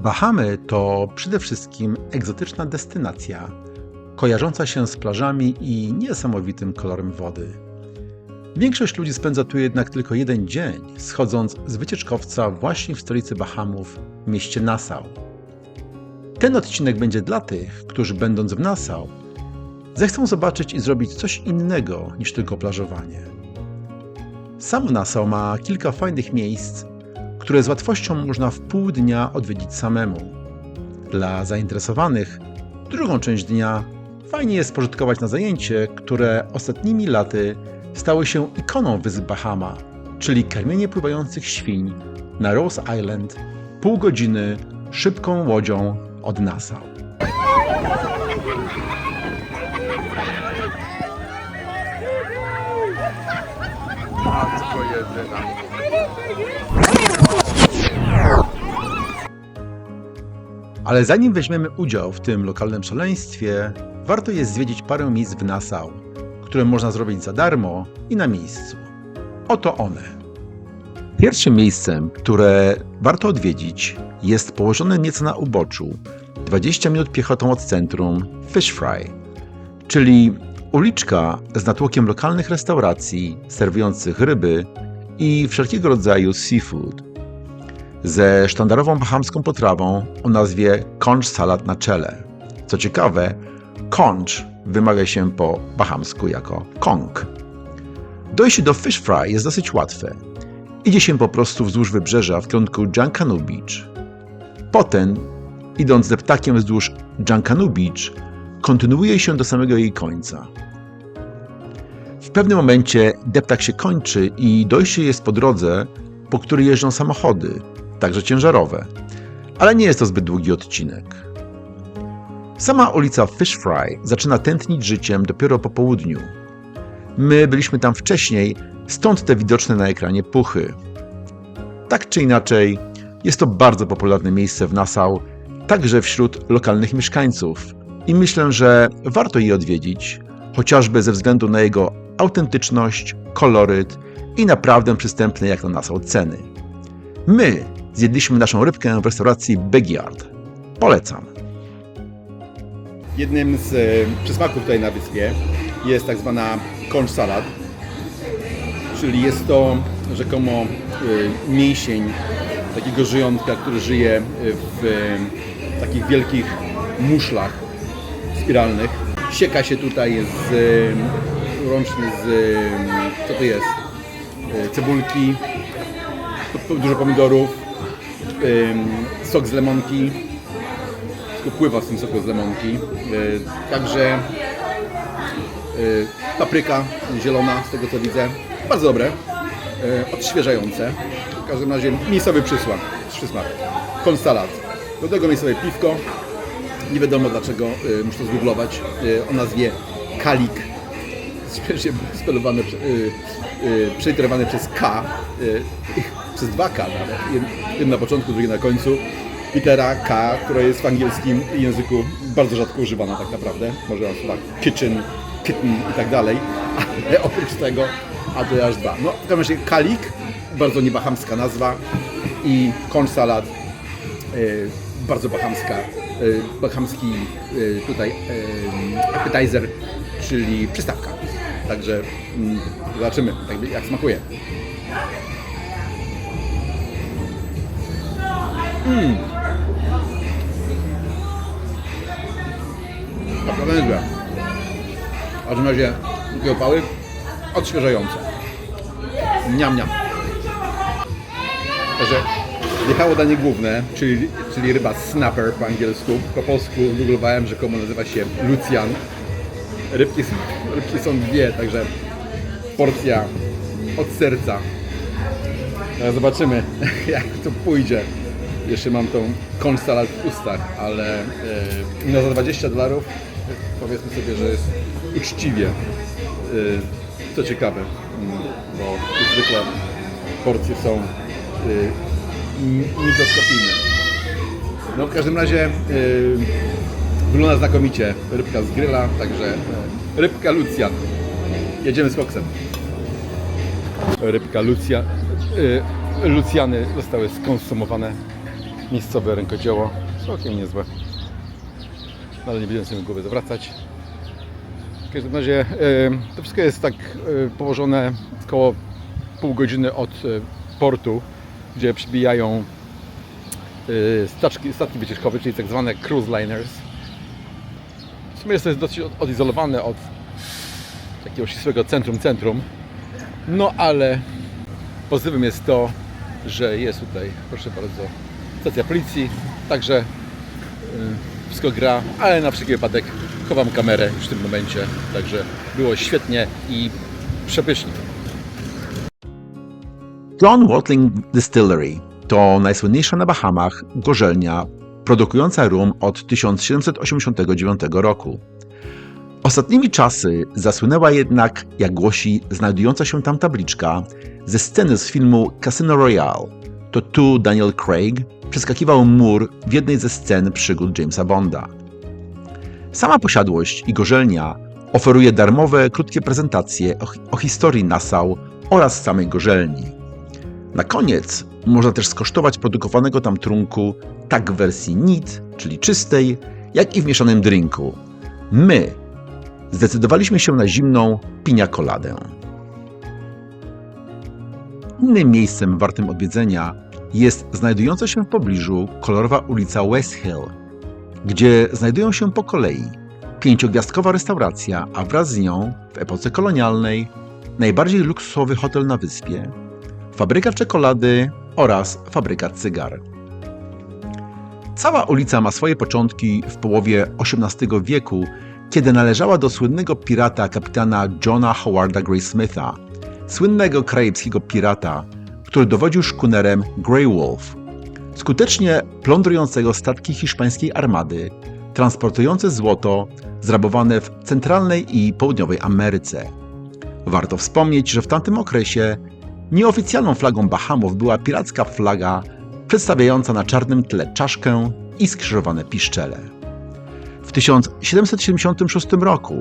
Bahamy to przede wszystkim egzotyczna destynacja, kojarząca się z plażami i niesamowitym kolorem wody. Większość ludzi spędza tu jednak tylko jeden dzień, schodząc z wycieczkowca właśnie w stolicy Bahamów, mieście Nassau. Ten odcinek będzie dla tych, którzy będąc w Nassau, zechcą zobaczyć i zrobić coś innego niż tylko plażowanie. Sam Nassau ma kilka fajnych miejsc, które z łatwością można w pół dnia odwiedzić samemu. Dla zainteresowanych drugą część dnia fajnie jest spożytkować na zajęcie, które ostatnimi laty stały się ikoną wysp Bahama, czyli karmienie pływających świń na Rose Island pół godziny szybką łodzią od Nassau. Matko jedyna. Ale zanim weźmiemy udział w tym lokalnym szaleństwie, warto jest zwiedzić parę miejsc w Nassau, które można zrobić za darmo i na miejscu. Oto one. Pierwszym miejscem, które warto odwiedzić, jest położone nieco na uboczu, 20 minut piechotą od centrum Fish Fry, czyli uliczka z natłokiem lokalnych restauracji serwujących ryby i wszelkiego rodzaju seafood ze sztandarową bahamską potrawą o nazwie conch salad na czele. Co ciekawe, conch wymawia się po bahamsku jako kong. Dojście do Fish Fry jest dosyć łatwe. Idzie się po prostu wzdłuż wybrzeża w kierunku Jankanu Beach. Potem, idąc deptakiem wzdłuż Jankanu Beach, kontynuuje się do samego jej końca. W pewnym momencie deptak się kończy i dojście jest po drodze, po której jeżdżą samochody, także ciężarowe. Ale nie jest to zbyt długi odcinek. Sama ulica Fish Fry zaczyna tętnić życiem dopiero po południu. My byliśmy tam wcześniej, stąd te widoczne na ekranie puchy. Tak czy inaczej, jest to bardzo popularne miejsce w Nassau, także wśród lokalnych mieszkańców. I myślę, że warto je odwiedzić, chociażby ze względu na jego autentyczność, koloryt i naprawdę przystępne jak na Nassau ceny. My zjedliśmy naszą rybkę w restauracji Backyard. Polecam. Jednym z e, przysmaków tutaj na wyspie jest tak zwana conch salad, czyli jest to rzekomo e, mięsień takiego żyjątka, który żyje w e, takich wielkich muszlach spiralnych. Sieka się tutaj z łącznie z e, co to jest? E, Cebulki, dużo pomidorów, sok z lemonki, tylko pływa w tym soku z lemonki. Yy, Także yy, papryka zielona, z tego co widzę. Bardzo dobre, yy, odświeżające. W każdym razie miejscowy przysmak, przysmak. Kon salad. Do tego miejscowe piwko. Nie wiadomo dlaczego muszę to zgooglować. O nazwie Kalik. Śmiesznie spelowane, prze- przeliterowane przez K. Yy, przez dwa K nawet. Jed- Jedno na początku, drugie na końcu litera K, która jest w angielskim języku bardzo rzadko używana tak naprawdę. Może na słowach kitchen, kitten i tak dalej, ale oprócz tego, a to aż dwa. No, w każdym razie kalik, bardzo niebahamska nazwa i corn salad, y, bardzo bahamska, y, bahamski y, tutaj appetizer, czyli przystawka. Także mm, zobaczymy, jak, jak smakuje. Naprawdę niezłe. W każdym razie takie opały odświeżające. Niam, niam. Także jechało danie główne, czyli, czyli ryba snapper po angielsku. Po polsku googlowałem, że komu nazywa się Lucian. Rybki, są- rybki są dwie, także porcja od serca. Teraz zobaczymy, jak to pójdzie. Jeszcze mam tą corn salad w ustach, ale e, no za 20 dolarów powiedzmy sobie, że jest uczciwie. E, co ciekawe, mm, bo zwykle porcje są e, mikroskopijne. No w każdym razie e, wygląda znakomicie rybka z gryla, także rybka Lucja. Jedziemy z koksem. Rybka Lucja. y, Lucjany zostały skonsumowane. Miejscowe rękodzieło. Całkiem niezłe. No, ale nie będziemy sobie głowy zawracać. W każdym razie to wszystko jest tak położone około pół godziny od e, portu, gdzie przybijają e, staczki, statki wycieczkowe, czyli tak zwane cruise liners. W sumie jest to dosyć od- odizolowane od jakiegoś swego centrum, centrum. No ale pozytywem jest to, że jest tutaj, proszę bardzo, stacja policji, także y, wszystko gra, ale na wszelki wypadek chowam kamerę już w tym momencie, także było świetnie i przepysznie. John Watling Distillery to najsłynniejsza na Bahamach gorzelnia produkująca rum od 1789 roku. Ostatnimi czasy zasłynęła jednak, jak głosi znajdująca się tam tabliczka, ze sceny z filmu Casino Royale. To tu Daniel Craig przeskakiwał mur w jednej ze scen przygód Jamesa Bonda. Sama posiadłość i gorzelnia oferuje darmowe, krótkie prezentacje o, historii Nassau oraz samej gorzelni. Na koniec można też skosztować produkowanego tam trunku tak w wersji NIT, czyli czystej, jak i w mieszanym drinku. My zdecydowaliśmy się na zimną pinia coladę. Innym miejscem wartym odwiedzenia jest znajdująca się w pobliżu kolorowa ulica West Hill, gdzie znajdują się po kolei pięciogwiazdkowa restauracja, a wraz z nią w epoce kolonialnej najbardziej luksusowy hotel na wyspie, fabryka czekolady oraz fabryka cygar. Cała ulica ma swoje początki w połowie XVIII wieku, kiedy należała do słynnego pirata kapitana Johna Howarda Grey Smitha, słynnego karaibskiego pirata, który dowodził szkunerem Grey Wolf, skutecznie plądrującego statki hiszpańskiej armady, transportujące złoto zrabowane w centralnej i południowej Ameryce. Warto wspomnieć, że w tamtym okresie Nieoficjalną flagą Bahamów była piracka flaga przedstawiająca na czarnym tle czaszkę i skrzyżowane piszczele. W 1776 roku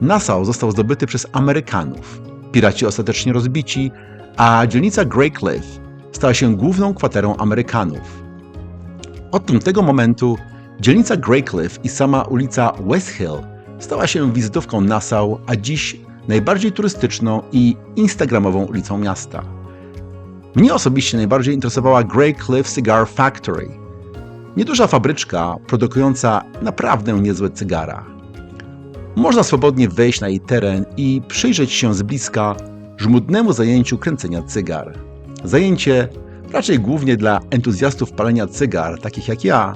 Nassau został zdobyty przez Amerykanów. Piraci ostatecznie rozbici, a dzielnica Grey Cliff stała się główną kwaterą Amerykanów. Od tamtego momentu dzielnica Grey Cliff i sama ulica West Hill stała się wizytówką Nassau, a dziś najbardziej turystyczną i instagramową ulicą miasta. Mnie osobiście najbardziej interesowała Grey Cliff Cigar Factory. Nieduża fabryczka produkująca naprawdę niezłe cygara. Można swobodnie wejść na jej teren i przyjrzeć się z bliska żmudnemu zajęciu kręcenia cygar. Zajęcie raczej głównie dla entuzjastów palenia cygar, takich jak ja,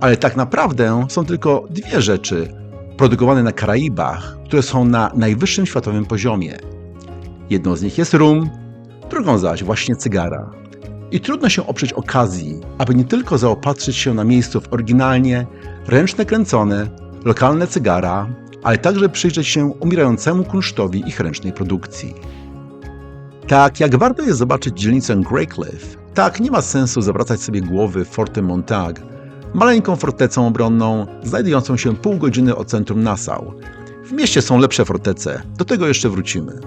ale tak naprawdę są tylko dwie rzeczy produkowane na Karaibach, które są na najwyższym światowym poziomie. Jedną z nich jest rum, drugą zaś właśnie cygara. I trudno się oprzeć okazji, aby nie tylko zaopatrzyć się na miejscu w oryginalnie ręczne kręcone, lokalne cygara, ale także przyjrzeć się umierającemu kunsztowi ich ręcznej produkcji. Tak jak warto jest zobaczyć dzielnicę Greycliff, tak nie ma sensu zawracać sobie głowy Fortem Montag, maleńką fortecą obronną znajdującą się pół godziny od centrum Nassau. W mieście są lepsze fortece, do tego jeszcze wrócimy.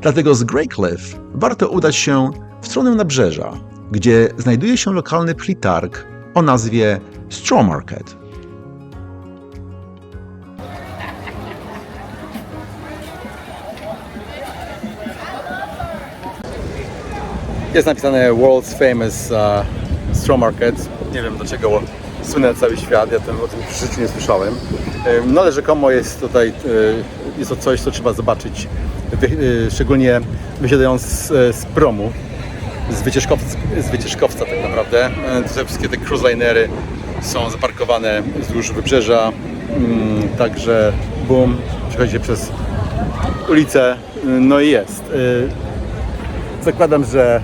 Dlatego z Greycliff warto udać się w stronę nabrzeża, gdzie znajduje się lokalny plitarg o nazwie Straw Market. Jest napisane World's Famous uh, Straw Market. Nie wiem dlaczego słynę cały świat, ja tym, o tym w nie słyszałem. Ym, No ale rzekomo jest tutaj, y, jest to coś, co trzeba zobaczyć, szczególnie wysiadając z, z promu, z, wycieczkowca, z wycieczkowca tak naprawdę. Te wszystkie te cruise są zaparkowane wzdłuż wybrzeża, Ym, także boom, przechodzicie przez ulicę, no i jest. Zakładam, że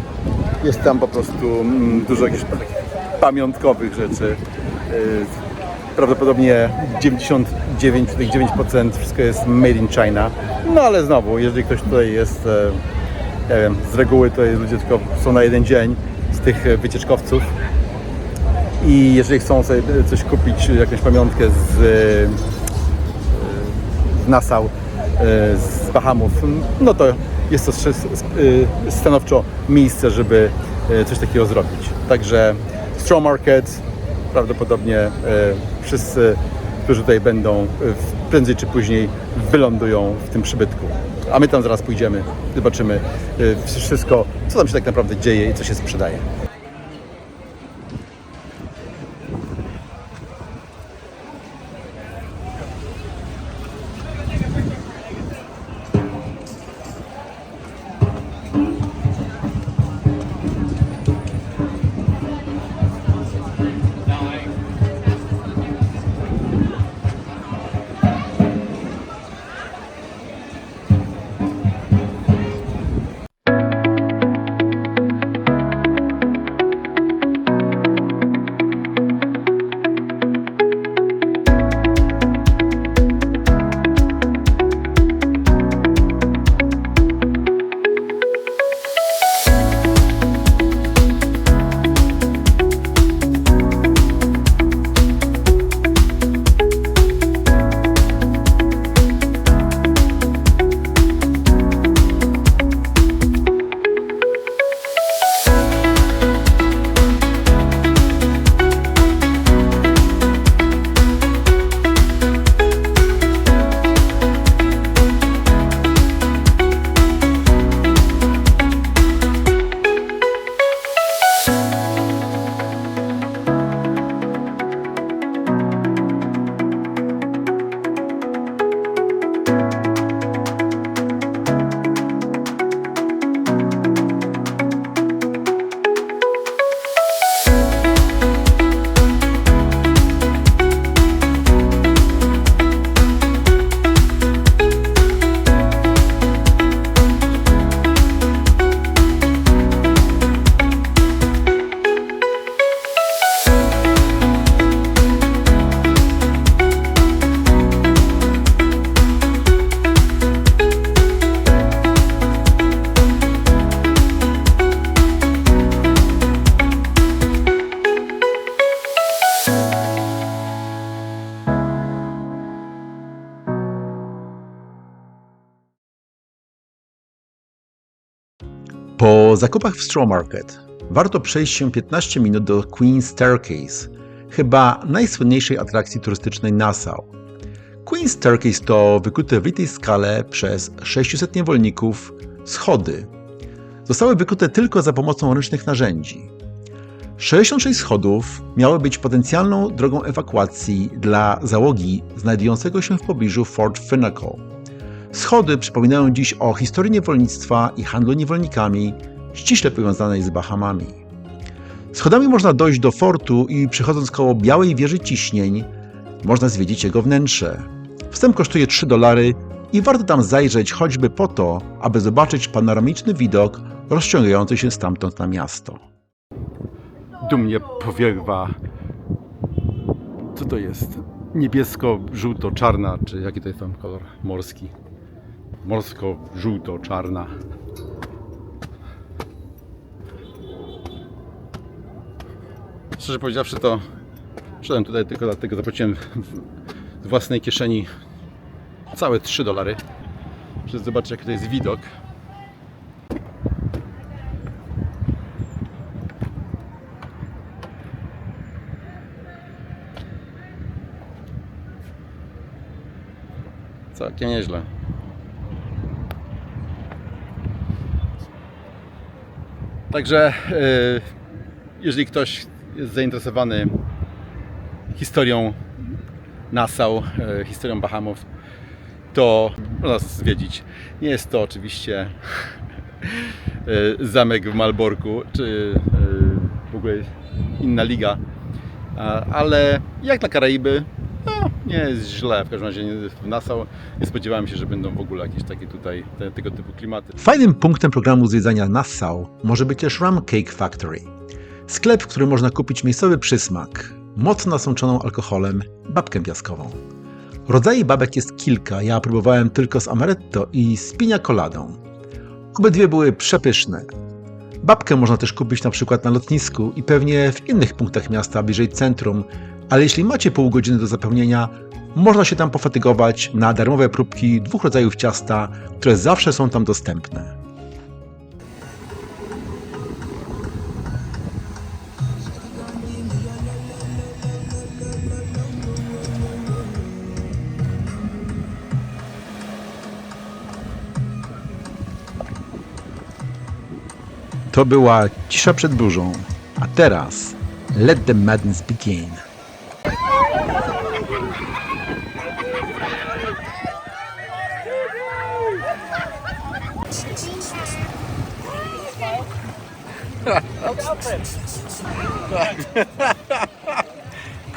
jest tam po prostu mm, dużo jakichś pamiątkowych rzeczy. Yy, Prawdopodobnie 99,9% wszystko jest made in China. No ale znowu, jeżeli ktoś tutaj jest, e, nie wiem, z reguły to ludzie tylko są na jeden dzień z tych e, wycieczkowców i jeżeli chcą sobie coś kupić, jakąś pamiątkę z, e, z Nassau, e, z Bahamów, no to jest to e, stanowczo miejsce, żeby e, coś takiego zrobić. Także Straw Market, prawdopodobnie e, wszyscy, którzy tutaj będą, prędzej czy później wylądują w tym przybytku. A my tam zaraz pójdziemy, zobaczymy wszystko, co tam się tak naprawdę dzieje i co się sprzedaje. Zakupach w Straw Market warto przejść się 15 minut do Queen Staircase, chyba najsłynniejszej atrakcji turystycznej Nassau. Queen Staircase to wykute w litej skale przez 600 niewolników schody. Zostały wykute tylko za pomocą ręcznych narzędzi. 66 schodów miały być potencjalną drogą ewakuacji dla załogi znajdującego się w pobliżu Fort Pinnacle. Schody przypominają dziś o historii niewolnictwa i handlu niewolnikami, ściśle powiązanej z Bahamami. Schodami można dojść do fortu i przechodząc koło Białej Wieży Ciśnień, można zwiedzić jego wnętrze. Wstęp kosztuje 3 dolary i warto tam zajrzeć choćby po to, aby zobaczyć panoramiczny widok rozciągający się stamtąd na miasto. dumnie powiewa. Co to jest? Niebiesko-żółto-czarna, czy jaki to jest tam kolor morski? Morsko-żółto-czarna. Szczerze powiedziawszy, to szedłem tutaj tylko dlatego, zapłaciłem z własnej kieszeni całe 3 dolary. Żeby zobaczyć, jaki to jest widok. Całkiem nieźle. Także e, jeżeli ktoś jest zainteresowany historią Nassau, e, historią Bahamów, to można zwiedzić. Nie jest to oczywiście e, zamek w Malborku, czy e, w ogóle inna liga, ale jak na Karaiby, no, nie jest źle. W każdym razie w Nassau nie spodziewałem się, że będą w ogóle jakieś takie tutaj te, tego typu klimaty. Fajnym punktem programu zwiedzania Nassau może być też Rum Cake Factory. Sklep, w którym można kupić miejscowy przysmak, mocno nasączoną alkoholem, babkę piaskową. Rodzajów babek jest kilka, ja próbowałem tylko z amaretto i z pina coladą. Obydwie były przepyszne. Babkę można też kupić na przykład na lotnisku i pewnie w innych punktach miasta bliżej centrum, ale jeśli macie pół godziny do zapełnienia, można się tam pofatygować na darmowe próbki dwóch rodzajów ciasta, które zawsze są tam dostępne. To była cisza przed burzą. A teraz let the madness begin.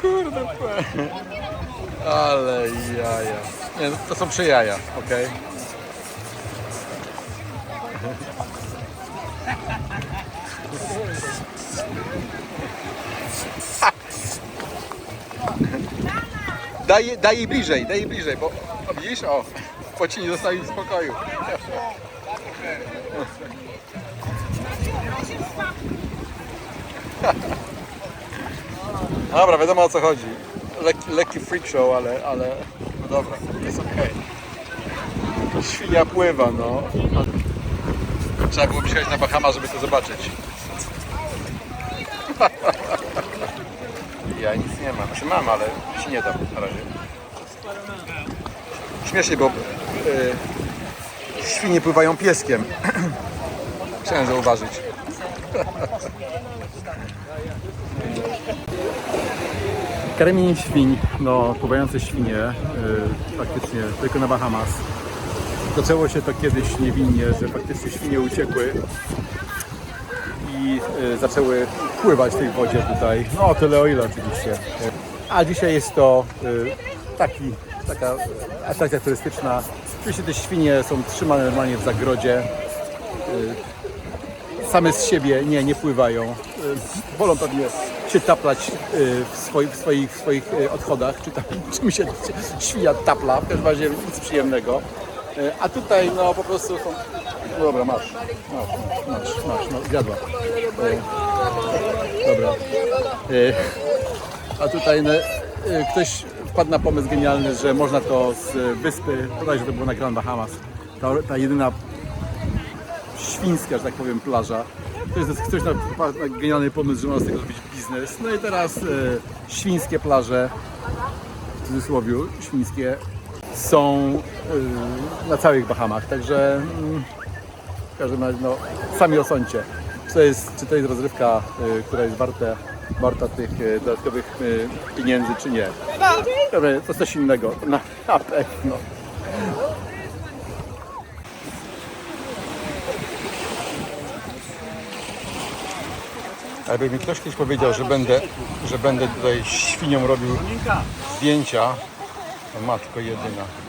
Kurde, ale jaja. Nie, no to są przejaja, okej? Daj, daj jej bliżej, daj jej bliżej, bo o, widzisz, o, po ci nie zostawi w spokoju. Dobra, wiadomo o co chodzi. Lekki, lekki freak show, ale, ale no dobra, jest okej. Świnia pływa, no. Trzeba było przyjechać na Bahama, żeby to zobaczyć. Nie mam. Znaczy mam, ale ci nie dam na razie. Śmiesznie, bo y, świnie pływają pieskiem. Chciałem zauważyć. Karmienie świń, no pływające świnie, yy, faktycznie tylko na Bahamas. Zaczęło się to kiedyś niewinnie, że faktycznie świnie uciekły i yy, zaczęły pływać w tej wodzie tutaj. No tyle o ile oczywiście. A dzisiaj jest to yy, taki, taka atrakcja turystyczna. Oczywiście te świnie są trzymane normalnie w zagrodzie same z siebie nie, nie pływają. Y, Wolą pewnie się taplać y, w swoich, w swoich, w swoich y, odchodach, czy tam czym się świnia tapla, w każdym razie nic przyjemnego. Y, A tutaj no po prostu są... No dobra, masz, masz, masz, masz, no zjadła. Y, Dobra. Y, A tutaj no, y, ktoś wpadł na pomysł genialny, że można to z wyspy, bodajże to było na Grand Bahamas, ta, ta jedyna świńska, że tak powiem, plaża. To jest ktoś na, na genialny pomysł, że można z tego zrobić biznes. No i teraz e, świńskie plaże, w cudzysłowie świńskie, są e, na całych Bahamach. Także mm, w każdym razie, no, sami osądźcie, czy to jest, czy to jest rozrywka, e, która jest warta, warta tych e, dodatkowych e, pieniędzy, czy nie. Dobra, to coś innego, na, na pewno. Jakby mi ktoś kiedyś powiedział, że będę, że będę tutaj świnią robił zdjęcia, to matko jedyna.